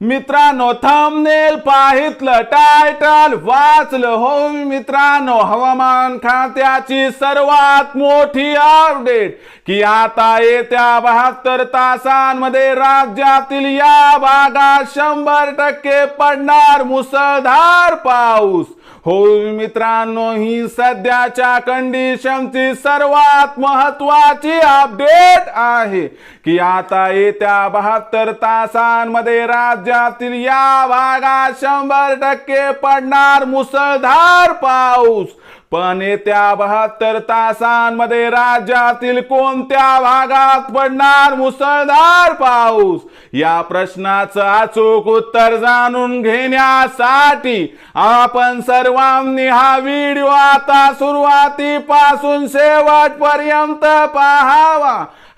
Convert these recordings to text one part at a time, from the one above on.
मित्रांनो thumbnail पाहितलं title वाचलं. हो मित्रांनो हवामान खात्याची सर्वात मोठी अपडेट की आता येत्या बहात्तर तासांमध्ये राज्यातील या भागात शंभर टक्के पडणार मुसळधार पाऊस. हो मित्रांनो ही सध्याच्या कंडिशनची सर्वात महत्वाची अपडेट आहे की आता येत्या बहात्तर तासांमध्ये राज्यातील या भागात शंभर टक्के पडणार मुसळधार पाऊस. पण येत्या बहात्तर तासांमध्ये राज्यातील कोणत्या भागात पडणार मुसळधार पाऊस? या प्रश्नाचं अचूक उत्तर जाणून घेण्यासाठी आपण सर्वांनी हा व्हिडिओ आता सुरुवातीपासून शेवटपर्यंत पाहावा.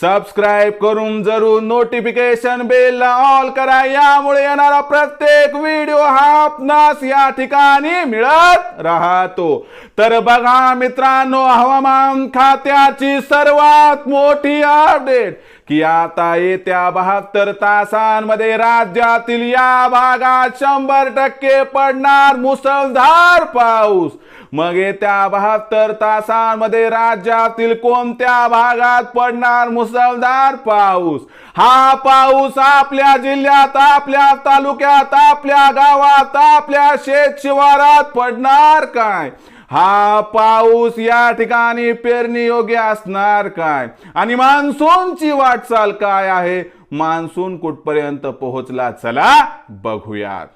सबस्क्राईब करून जरूर नोटिफिकेशन बेल ऑल करा. यामुळे येणारा प्रत्येक व्हिडिओ हा आपणास या ठिकाणी मिळत राहतो. तर बघा मित्रांनो हवामान खात्याची सर्वात मोठी अपडेट की आता येत्या बहात्तर तासांमध्ये राज्यातील या भागात शंभर टक्के पडणार मुसळधार पाऊस. मग येत्या बहात्तर तासांमध्ये राज्यातील कोणत्या भागात पडणार मुसळधार पाऊस? हा पाऊस आपल्या जिल्ह्यात आपल्या तालुक्यात आपल्या गावात आपल्या शेत शिवारात पडणार काय? हा पाऊस या ठिकाणी पेरणी योग्य असणार काय? आणि मान्सूनची वाटचाल काय आहे? मान्सून कुठपर्यंत पोहोचला? चला बघूयात.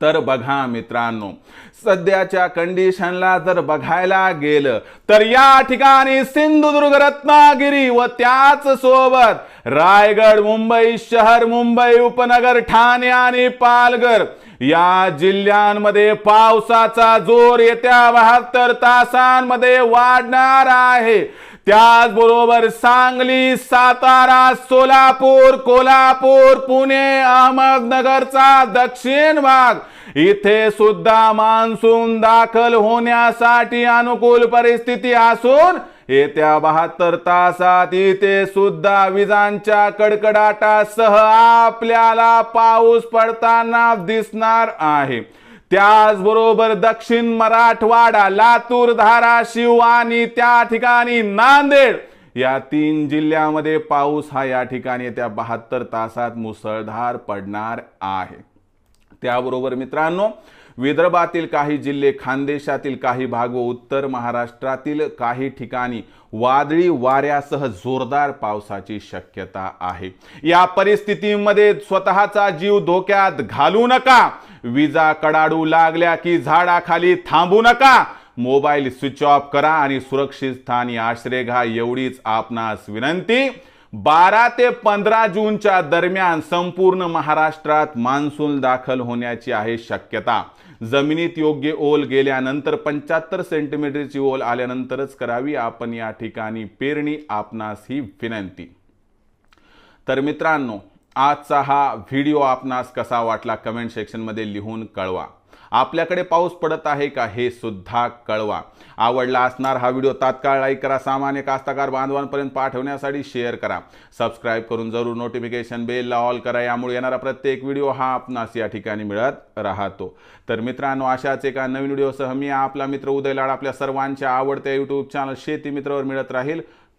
तर बघा मित्रांनो सध्याच्या कंडिशनला जर बघायला गेलं तर या ठिकाणी सिंधुदुर्ग रत्नागिरी व त्याच सोबत रायगड मुंबई शहर मुंबई उपनगर ठाणे आणि पालघर या जिल्ह्यांमध्ये पावसाचा जोर येत्या बहात्तर तासांमध्ये वाढणार आहे. त्याचबरोबर सांगली सातारा सोलापूर कोल्हापूर पुणे अहमदनगरचा दक्षिण भाग. इथे सुद्धा मान्सून दाखल होण्यासाठी अनुकूल परिस्थिती असून येत्या बहात्तर तासात इथे सुद्धा विजांच्या कडकडाटासह आपल्याला पाऊस पडताना दिसणार आहे. त्याचबरोबर दक्षिण मराठवाडा लातूर धाराशिव आणि त्या ठिकाणी नांदेड या तीन जिल्ह्यामध्ये पाऊस हा या ठिकाणी येत्या बहात्तर तासात मुसळधार पडणार आहे. त्याबरोबर मित्रांनो विदर्भातील काही जिल्हे खानदेशातील काही भाग व उत्तर महाराष्ट्रातील काही ठिकाणी वादळी वाऱ्यासह जोरदार पावसाची शक्यता आहे. या परिस्थितीमध्ये स्वतःचा जीव धोक्यात घालू नका. विजा कडाडू लागल्या की झाडाखाली थांबू नका. मोबाईल स्विच ऑफ करा आणि सुरक्षित स्थानी आश्रय घ्या एवढीच आपणास विनंती. बारा ते पंधरा जूनच्या दरम्यान संपूर्ण महाराष्ट्रात मान्सून दाखल होण्याची आहे शक्यता. जमिनीत योग्य ओल गेल्यानंतर पंच्याहत्तर सेंटीमीटरची ओल आल्यानंतरच करावी आपण या ठिकाणी पेरणी आपणास ही विनंती. तर मित्रांनो आजचा हा व्हिडिओ आपणास कसा वाटला कमेंट सेक्शनमध्ये लिहून कळवा. आपल्याकडे पाऊस पडत आहे का हे सुद्धा कळवा. आवडला असणार हा व्हिडिओ तात्काळ लाईक करा सामान्य कास्तकार बांधवांपर्यंत पाठवण्यासाठी शेअर करा. सबस्क्राईब करून जरूर नोटिफिकेशन बेलला ऑल करा यामुळे येणारा प्रत्येक व्हिडिओ हा आपणास या ठिकाणी मिळत राहतो. तर मित्रांनो अशाच एका नवीन व्हिडिओसह मी आपला मित्र उदय लाड आपल्या सर्वांच्या आवडत्या यूट्यूब चॅनल शेती मित्रावर मिळत राहील.